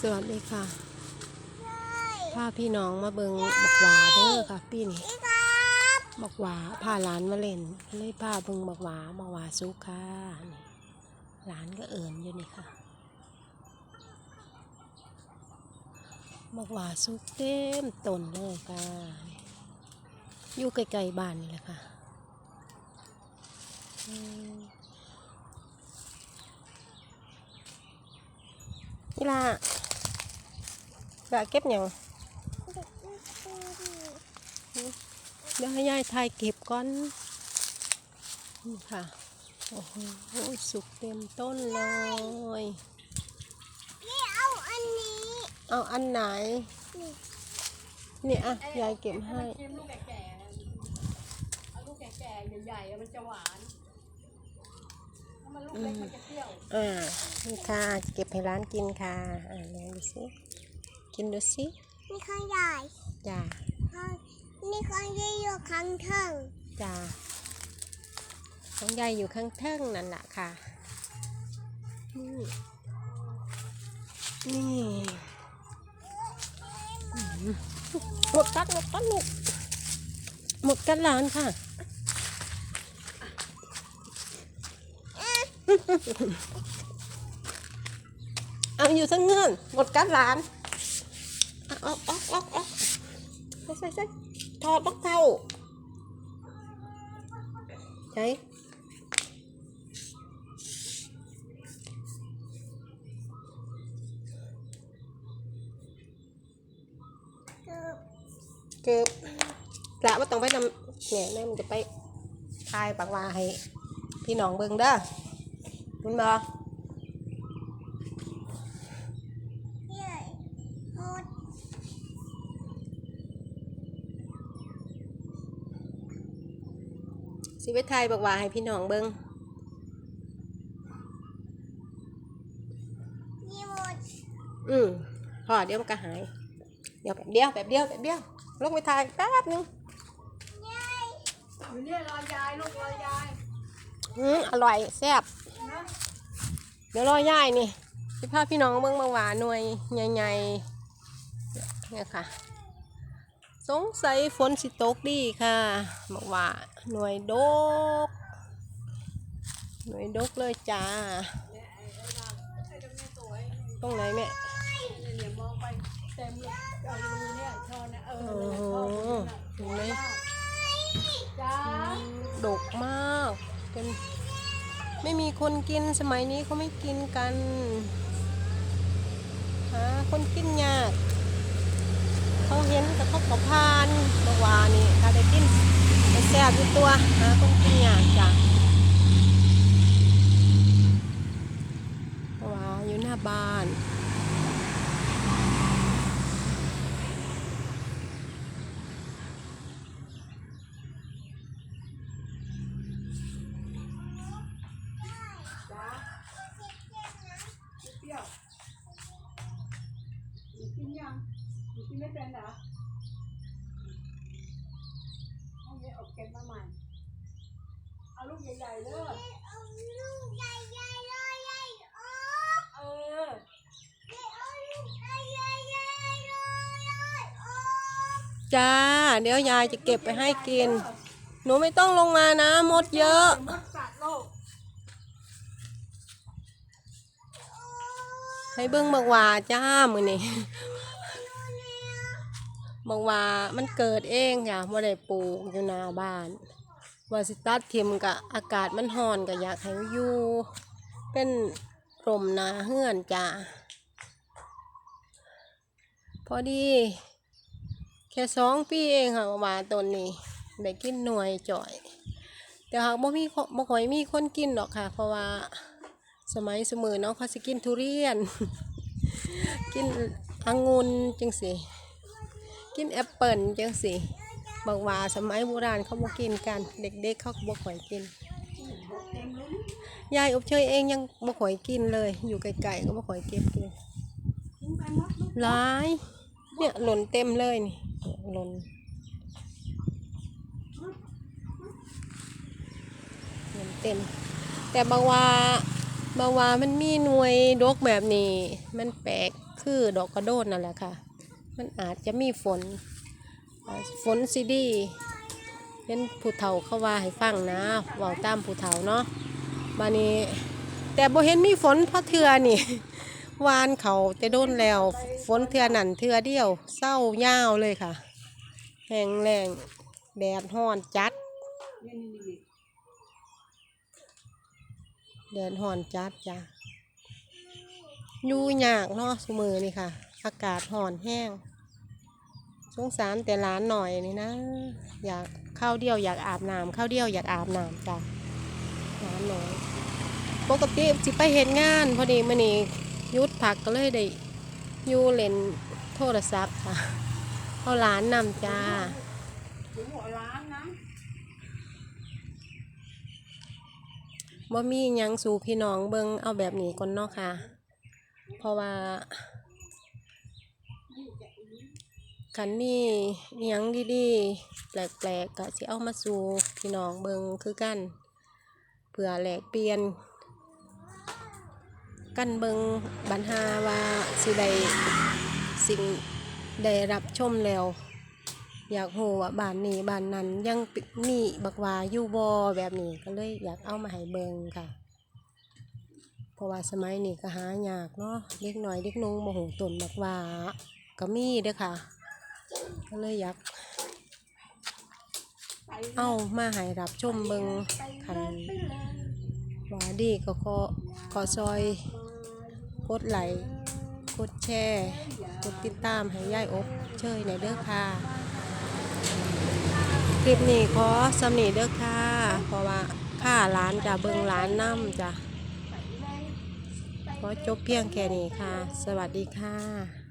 สวัสดีค่ะพาพี่น้องมาเบิงบักหวาเด้อค่ะปีนี้บักหวาพาหลานมาเล่นเลยพาเบิงบักหวาบักหวาสุกค่ะนี่หลานก็เอิญอยู่นี่ค่ะบักหวาสุกเต็มต้นเลยค่ะอยู่ไกลๆบ้านนี่แหละค่ะนี่ล่ะ ละเก็บหยังเดี๋ยวให้ยายถ่ายเก็บก่อนนี่ค่ะ โอ้โห สุกเต็มต้นเลยนี่เอาอันนี้ เอาอันไหน นี่อะ ยายเก็บให้เค็มลูกแก่ๆเอาลูกแก่ๆใหญ่ๆมันจะหวานถ้ามันลูกเล็กมันจะเปรี้ยวอ่า นี่ค่ะ เก็บให้ร้านกินค่ะ อ่าลองดูสิ กินดูสินี่ข้างใหญ่จ้าข้างนี่ข้างใหญ่อยู่ข้างเทิงจ้าของยายอยู่ข้างเทิงนั่นแหละค่ะ นี่นี่อืมหมดกัดหมดกัดลูกหมดกัดร้านค่ะเอาอยู่ทั้งเงื่อนหมดกัดร้านเออาออกออกออกใส่ใส่ใส่ถอดบักเท่าใช่เกือบเกือบกะว่าต้องไปนำเนี่ยแม่มันจะไปทายปากวาให้พี่น้องเบิ่งเด้อคุณบอ ใหญ่หมด สิไปทายปากวาให้พี่น้องเบิ่งนี่หมดอืมพอเดี๋ยวมันก็หาย เดี๋ยวแบบเดียวแบบเดียวแบบเดียวลงไปทายแป๊บนึงใหญ่อยู่เนี่ยรอยายลูกรอยายอืมอร่อยแซ่บนะเดี๋ยวรอย่ายนี่สิพาพี่น้องเบิ่งบางหวาหน่วยใหญ่ๆเนี่ยค่ะ สงสัยฝนสิตกดีค่ะบอกว่าหน่วยดก หน่วยดกเลยจ้าไอ้ตรงนี้สวยตรงไหนแม่เนี่ยเนี่ยมองไปเต็มเลยเอาดูเนี่ยชอนะเออโอ้โหชอบตรงนี้น่ะเห็นไหมจ้าดกมากเป็นไม่มีคนกินสมัยนี้เขาไม่กินกันหาคนกินยาก ย็นแต่เขาก็พานเมื่อวานนี่ถ้าได้กินจะแซ่บอยู่ตัวหาคนกินยากจ้ะเมื่อวาอยู่หน้าบ้านเปรี้ยวหนูกินยังห นูกินไม่เป็นเหรอเอาเนี่ยเอาเก็บมาใหม่ เอาลูกใหญ่ๆเด้อเอาลูกใหญ่ใหญ่เลยใหญ่โอ้เออเอาลูกใหญ่ใหญ่ใหญ่เลยใหญ่โอ้จ้า เดี๋ยวยายจะเก็บไปให้กิน หนูไม่ต้องลงมานะ มดเยอะ มดกัดโลกให้เบิ้งบักหว่าจ้ามือนี่ บักว่ามันเกิดเองจ้ะบ่ได้ปลูกอยู่หน้าบ้านว่าสิตัดทิมกะอากาศมันร้อนก็อยากให้อยู่ เป็นร่มนาเฮือนจ้าพอดี แค่สองปีเองค่ะว่าต้นนี้ได้กินหน่วยจ่อยแต่หากบ่มีบ่ค่อยมีคนกินหรอกค่ะ เพราะว่าสมัยสมือเนาะเขาสิกินทุเรียน กินองุ่นจังสิ กินแอปเปิลจังสิบอกว่าสมัยโบราณเขาบ่กินกัน เด็กๆเขาก็บ่ค่อยกิน ยายอบเชยเองยังบ่ค่อยกินเลย อยู่ไกลๆก็บ่ค่อยเก็บกินกินไปมดลูกหลายเนี่ยหล่นเต็มเลยนี่หล่นหล่นเต็ม แต่บางว่าบางว่ามันมีหน่วยดกแบบนี้ มันแปลกคือดอกกระโดนนั่นแหละค่ะ มันอาจจะมีฝน ฝนซีดีเป็นผู้เฒ่าเขาว่าให้ฟังนะเว้าตามผู้เฒ่าเนาะบานี้ แต่บ่เห็นมีฝนเพราะเทือนี่วานเขาจะโดนแล้ว ฝนเทือนั่นเทือเดียวเศร้ายาวเลยค่ะแห้งแรงแดดห้อนจัดนี่นี่นี่แดดห้อนจัดจ้ะอยู่ยากเนาะสมือนี่ค่ะ อากาศห้อนแห้ง สงสารแต่หลานหน่อยนี่นะ อยากข้าวเดียวอยากอาบน้ำข้าวเดียวอยากอาบน้ำจ้ะหลานหน่อยปกติสิไปเห็นงานพอดีมื่อนี้หยุดผักก็เลยได้อยู่เล่นโทรศัพท์ค่ะเอาหลานนำจ้าถึงหัวร้านนะบ่มีหยังสู่พี่น้องเบิงเอาแบบนี้ก่อนเนาะค่ะ เพราะว่า คันมีอิหยังดีๆ แปลกๆก็สิเอามาสู่พี่น้องเบิงคือกันเพื่อแหลกเปลี่ยน กันเบิงบัญหาว่าสิได้สิ่งได้รับชมแล้ว อยากรู้ว่าบ้านนี้บ้านนั้นยังมีบักวาอยู่บ่แบบนี้ก็เลยอยากเอามาให้เบิงค่ะเพราะว่าสมัยนี้ก็หายากเนาะเด็กหน่อยเด็กนุ่งโมโหต้นบักวาก็มีเด้อค่ะ ก็เลยอยากไปเอามาให้รับชมเบิงคันว่าดีก็ขอขอซอยกดไลค์กดแชร์กดติดตามให้ยายอบเชยในอยเด้อค่ะ คลิปนี้ขอสำนีเด้อค่ะ เพราะว่าค่าร้านจะเบิงร้านน้ำจ้ะขอจบเพียงแค่นี้ค่ะ สวัสดีค่ะ